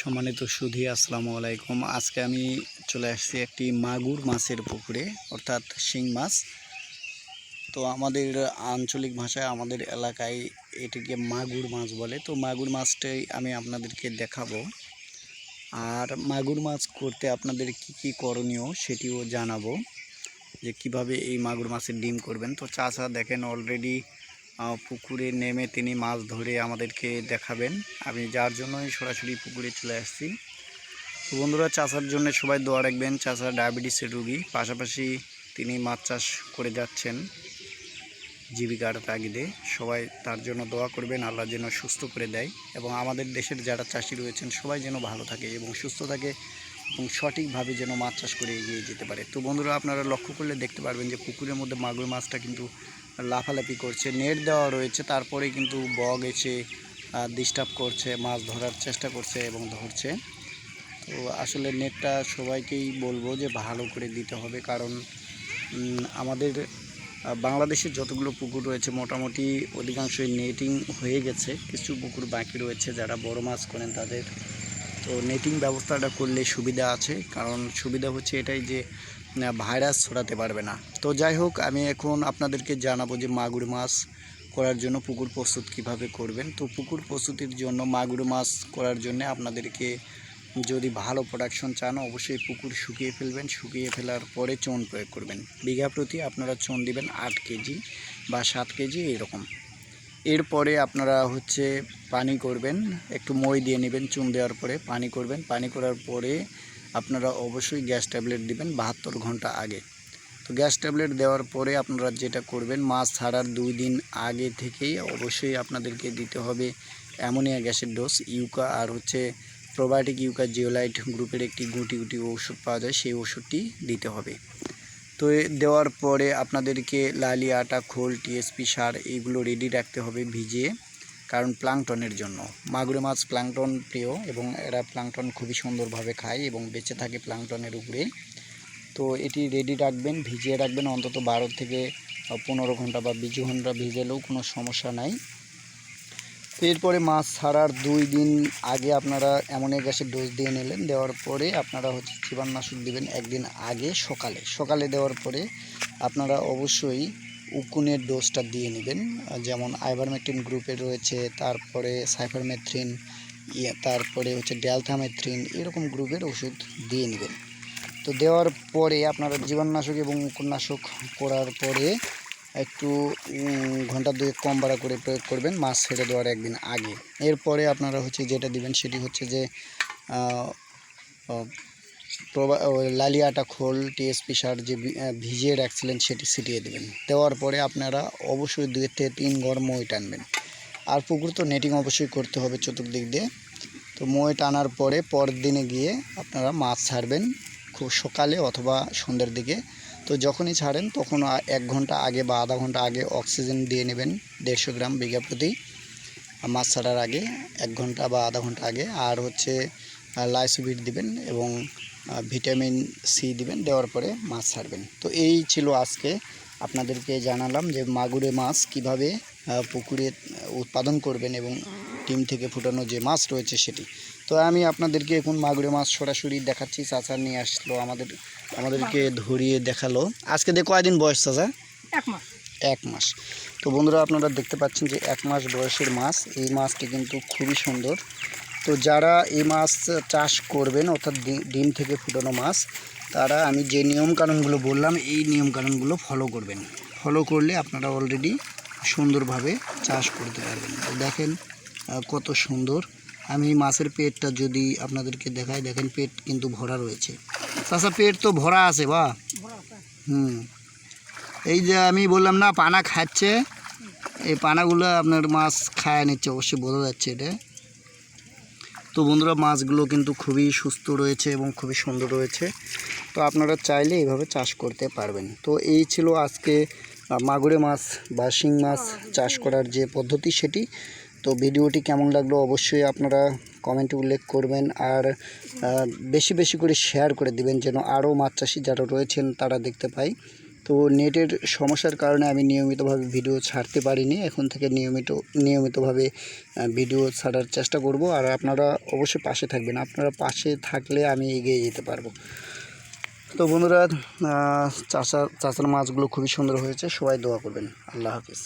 সম্মানিত সুধী, আসসালামু আলাইকুম। আজকে আমি চলে আসছি একটি মাগুর মাছের পুকুরে, অর্থাৎ শিং মাছ। তো আমাদের আঞ্চলিক ভাষায় আমাদের এলাকায় এটিকে মাগুর মাছ বলে। তো মাগুর মাছটাই আমি আপনাদেরকে দেখাবো। আর মাগুর মাছ করতে আপনাদের কি কি করণীয় সেটিও জানাব, যে কীভাবে এই মাগুর মাছের ডিম করবেন। তো চাচা দেখেন অলরেডি পুকুরে নেমে তিনি মাছ ধরে আমাদেরকে দেখাবেন। আমি যার জন্যই সরাসরি পুকুরে চলে আসছি। তো বন্ধুরা, চাষার জন্য সবাই দোয়া রাখবেন। চাষা ডায়াবেটিসের রুগী। পাশাপাশি তিনি মাছ চাষ করে যাচ্ছেন জীবিকার তাগিদে। সবাই তার জন্য দোয়া করবেন, আল্লাহ যেন সুস্থ করে দেয়। এবং আমাদের দেশের যারা চাষি রয়েছেন, সবাই যেন ভালো থাকে এবং সুস্থ থাকে এবং সঠিকভাবে যেন মাছ চাষ করে এগিয়ে যেতে পারে। তো বন্ধুরা, আপনারা লক্ষ্য করলে দেখতে পারবেন যে পুকুরের মধ্যে মাগুর মাছটা কিন্তু লাফালাফি করছে নেট দেওয়া রয়েছে তারপরে কিন্তু বগ এসে ডিস্টার্ব করছে মাছ ধরার চেষ্টা করছে এবং ধরছে। তো আসলে নেটটা সবাইকেই বলব যে ভালো করে দিতে হবে কারণ আমাদের আহ, বাংলাদেশের যতগুলো পুকুর রয়েছে মোটামুটি অধিকাংশই নেটিং হয়ে গেছে। কিছু পুকুর বাকি রয়েছে যারা বড় মাছ করেন তাদের তো নেটিং ব্যবস্থাটা করলে সুবিধা আছে, কারণ সুবিধা হচ্ছে এটাই যে ভাইরাস ছড়াতে পারবে না। তো যাই হোক, আমি এখন আপনাদেরকে জানাব যে মাগুর মাছ করার জন্য পুকুর প্রস্তুত কীভাবে করবেন। তো পুকুর প্রস্তুতির জন্য মাগুর মাছ করার জন্য আপনাদেরকে যদি ভালো প্রোডাকশন চান, অবশ্যই পুকুর শুকিয়ে ফেলবেন। শুকিয়ে ফেলার পরে চুন প্রয়োগ করবেন। বিঘা প্রতি আপনারা চুন দিবেন আট কেজি বা সাত কেজি, এরকম। এরপরে আপনারা হচ্ছে পানি করবেন, একটু মই দিয়ে নেবেন, চুন দেওয়ার পরে পানি করবেন। পানি করার পরে আপনারা অবশ্যই গ্যাস ট্যাবলেট দিবেন বাহাত্তর ঘণ্টা আগে। তো গ্যাস ট্যাবলেট দেওয়ার পরে আপনারা যেটা করবেন, মাছ ছাড়ার দুই দিন আগে থেকেই অবশ্যই আপনাদেরকে দিতে হবে অ্যামোনিয়া গ্যাসের ডোজ। ইউকা আর হচ্ছে প্রোবায়োটিক ইউকা জিওলাইট গ্রুপের একটি গুটি গুটি ওষুধ পাওয়া যায়, সেই ওষুধটি দিতে হবে। তো দেওয়ার পরে আপনাদেরকে লালি, আটা, খোল, টিএসপি, সার এইগুলো রেডি রাখতে হবে ভিজিয়ে, কারণ প্লাংটনের জন্য। মাগুরে মাছ প্লাংটন প্রিয় এবং এরা প্লাংটন খুবই সুন্দরভাবে খায় এবং বেঁচে থাকে প্লাংটনের উপরে। তো এটি রেডি রাখবেন, ভিজিয়ে রাখবেন অন্তত বারো থেকে পনেরো ঘণ্টা বা বিশ ঘণ্টা ভিজেলেও কোনো সমস্যা নাই। এরপরে মাছ ছাড়ার দুই দিন আগে আপনারা অ্যামোনিয়া গ্যাসের ডোজ দিয়ে নিলেন, দেওয়ার পরে আপনারা হচ্ছে জীবাণুনাশক দিবেন একদিন আগে সকালে। সকালে দেওয়ার পরে আপনারা অবশ্যই উকুনের ডোজটা দিয়ে নেবেন, যেমন আইভারমেকটিন গ্রুপের রয়েছে, তারপরে সাইফারমেথ্রিন তারপরে হচ্ছে ড্যালথামেথ্রিন এরকম গ্রুপের ওষুধ দিয়ে নেবেন। তো দেওয়ার পরে আপনারা জীবাণুনাশক এবং মুকুরনাশক করার পরে একটু ঘণ্টা দুয়েক কম ভাড়া করে প্রয়োগ করবেন, মাছ ছেড়ে দেওয়ার একদিন আগে। এরপরে আপনারা হচ্ছে যেটা দিবেন সেটি হচ্ছে যে লালিয়াটা খোল, টিএসপি সার যে ভিজিয়ে রাখছিলেন সেটি ছিটিয়ে দেবেন। দেওয়ার পরে আপনারা অবশ্যই দুই থেকে তিন ঘর মই টানবেন। আর পুকুর তো নেটিং অবশ্যই করতে হবে চতুর্দিক দিয়ে। তো মই টানার পরে পরের দিনে গিয়ে আপনারা মাছ ছাড়বেন, খুব সকালে অথবা সন্ধ্যের দিকে। তো যখনই ছাড়েন, তখন এক ঘণ্টা আগে বা আধা ঘণ্টা আগে অক্সিজেন দিয়ে নেবেন দেড়শো গ্রাম বিঘা প্রতি। মাছ ছাড়ার আগে এক ঘণ্টা বা আধা ঘণ্টা আগে। আর হচ্ছে লাইসোভিট দিবেন এবং ভিটামিন সি দিবেন, দেওয়ার পরে মাছ ছাড়বেন। তো এই ছিল আজকে। আপনাদেরকে জানালাম যে মাগুরে মাছ কীভাবে পুকুরে উৎপাদন করবেন এবং ডিম থেকে ফুটানো যে মাছ রয়েছে সেটি। তো আমি আপনাদেরকে এখন মাগুরে মাছ সরাসরি দেখাচ্ছি। চাচা নিয়ে আসলো আমাদের আমাদেরকে ধরিয়ে দেখাল। আজকে দিয়ে কয়দিন বয়স চাচা? এক মাস। এক মাস। তো বন্ধুরা আপনারা দেখতে পাচ্ছেন যে এক মাস বয়সের মাছ। এই মাছটি কিন্তু খুবই সুন্দর। তো যারা এই মাছ চাষ করবেন অর্থাৎ ডিম থেকে ফুটানো মাছ তারা আমি যে নিয়মকানুনগুলো বললাম এই নিয়মকানুনগুলো ফলো করবেন। ফলো করলে আপনারা অলরেডি সুন্দরভাবে চাষ করতে পারবেন। তো দেখেন কত সুন্দর। আমি মাছের পেটটা যদি আপনাদেরকে দেখাই দেখেন পেট কিন্তু ভরা রয়েছে। চাষা পেট তো ভরা আছে, বা? হুম। এই যে আমি বললাম না, পানা খাচ্ছে। এই পানাগুলো আপনার মাছ খায় নিচ্ছে, অবশ্যই বোঝা যাচ্ছে এটা। তো বন্ধুরা, মাছগুলো কিন্তু খুবই সুস্থ রয়েছে এবং খুবই সুন্দর রয়েছে। তো আপনারা চাইলে এইভাবে চাষ করতে পারবেন। তো এই ছিল আজকে মাগুরে মাছ বা শিং মাছ চাষ করার যে পদ্ধতি সেটি। তো ভিডিওটি কেমন লাগল অবশ্যই আপনারা কমেন্টে উল্লেখ করবেন আর বেশি বেশি করে শেয়ার করে দিবেন যেন আরও মাছ চাষি যারা রয়েছেন তারা দেখতে পাই। তো নেটের সমস্যার কারণে আমি নিয়মিতভাবে ভিডিও ছাড়তে পারিনি, এখন থেকে নিয়মিত, নিয়মিতভাবে ভিডিও ছাড়ার চেষ্টা করব। আর আপনারা অবশ্যই পাশে থাকবেন, আপনারা পাশে থাকলে আমি এগিয়ে যেতে পারব। তো বন্ধুরা চাষা চাষার মাছগুলো খুবই সুন্দর হয়েছে। সবাই দোয়া করবেন। আল্লাহ হাফিজ।